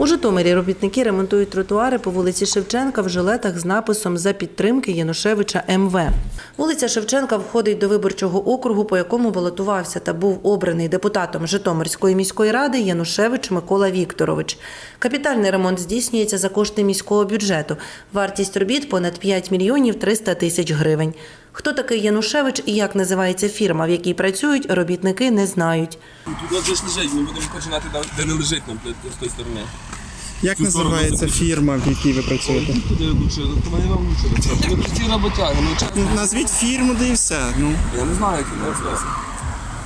У Житомирі робітники ремонтують тротуари по вулиці Шевченка в жилетах з написом за підтримки Янушевича МВ. Вулиця Шевченка входить до виборчого округу, по якому балотувався та був обраний депутатом Житомирської міської ради Янушевич Микола Вікторович. Капітальний ремонт здійснюється за кошти міського бюджету. Вартість робіт понад 5 мільйонів 300 тисяч гривень. Хто такий Янушевич і як називається фірма, в якій працюють, робітники не знають. Тут лежить, ми будемо починати де не лежить нам з тої сторони. Як називається фірма, в якій ви працюєте? Ми роботяги, ми чесно. Назвіть фірму, де і все. Ну Я не знаю, як називається.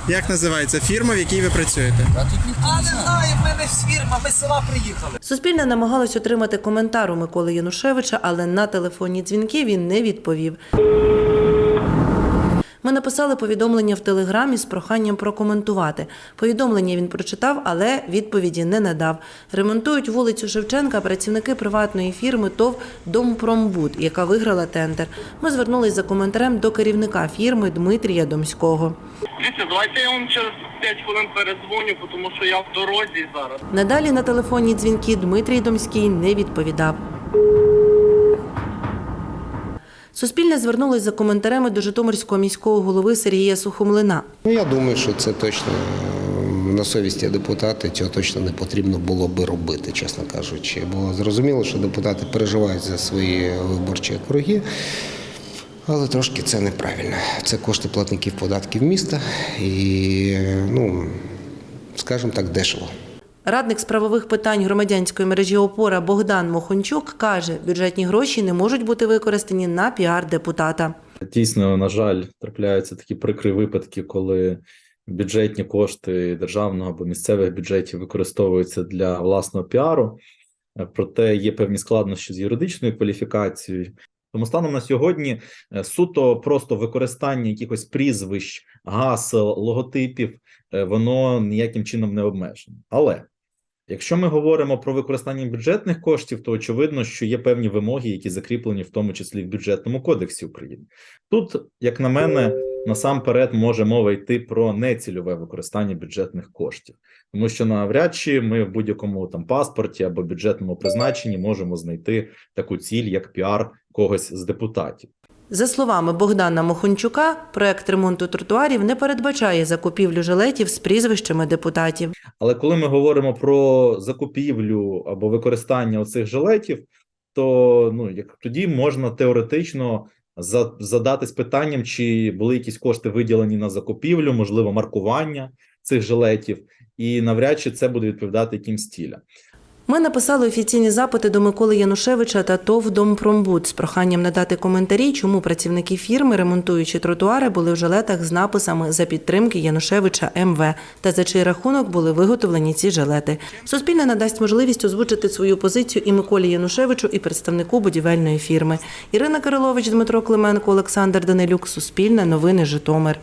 як називається фірма, в якій ви працюєте? А не знаю, в мене фірма, ми з села приїхали. Суспільне намагалось отримати коментар у Миколи Янушевича, але на телефонні дзвінки він не відповів. Ми написали повідомлення в телеграмі з проханням прокоментувати. Повідомлення він прочитав, але відповіді не надав. Ремонтують вулицю Шевченка працівники приватної фірми ТОВ Домпромбуд, яка виграла тендер. Ми звернулись за коментарем до керівника фірми Дмитрія Домського. Дивіться, давайте я вам через 5 хвилин передзвоню, тому що я в дорозі зараз. Надалі на телефонні дзвінки Дмитрій Домський не відповідав. Суспільне звернулось за коментарями до Житомирського міського голови Сергія Сухомлина. Ну, я думаю, що це точно е, на совісті депутати, цього точно не потрібно було би робити, чесно кажучи. Бо зрозуміло, що депутати переживають за свої виборчі округи, але трошки це неправильно. Це кошти платників податків міста і, е, ну, скажімо так, дешево. Радник з правових питань громадянської мережі опора Богдан Мохончук каже, бюджетні гроші не можуть бути використані на піар депутата. Дійсно, на жаль, трапляються такі прикрі випадки, коли бюджетні кошти державного або місцевих бюджетів використовуються для власного піару. Проте є певні складнощі з юридичною кваліфікацією. Тому станом на сьогодні е, суто просто використання якихось прізвищ, гасел, логотипів, е, воно ніяким чином не обмежено. Але Якщо ми говоримо про використання бюджетних коштів, то очевидно, що є певні вимоги, які закріплені в тому числі в бюджетному кодексі України. Тут, як на мене, насамперед може мова йти про нецільове використання бюджетних коштів, тому що навряд чи ми в будь-якому там паспорті або бюджетному призначенні можемо знайти таку ціль, як піар когось з депутатів. За словами Богдана Мохончука, проект ремонту тротуарів не передбачає закупівлю жилетів з прізвищами депутатів. Але коли ми говоримо про закупівлю або використання оцих жилетів, то ну як тоді можна теоретично за, задатись питанням, чи були якісь кошти виділені на закупівлю, можливо, маркування цих жилетів, і навряд чи це буде відповідати якимсь цілям. Ми написали офіційні запити до Миколи Янушевича та ТОВ «Домпромбуд» з проханням надати коментарі, чому працівники фірми, ремонтуючи тротуари, були в жилетах з написами за підтримки Янушевича МВ та за чий рахунок були виготовлені ці жилети. Суспільне надасть можливість озвучити свою позицію і Миколі Янушевичу, і представнику будівельної фірми. Ірина Кирилович, Дмитро Клименко, Олександр Данилюк. Суспільне новини Житомир.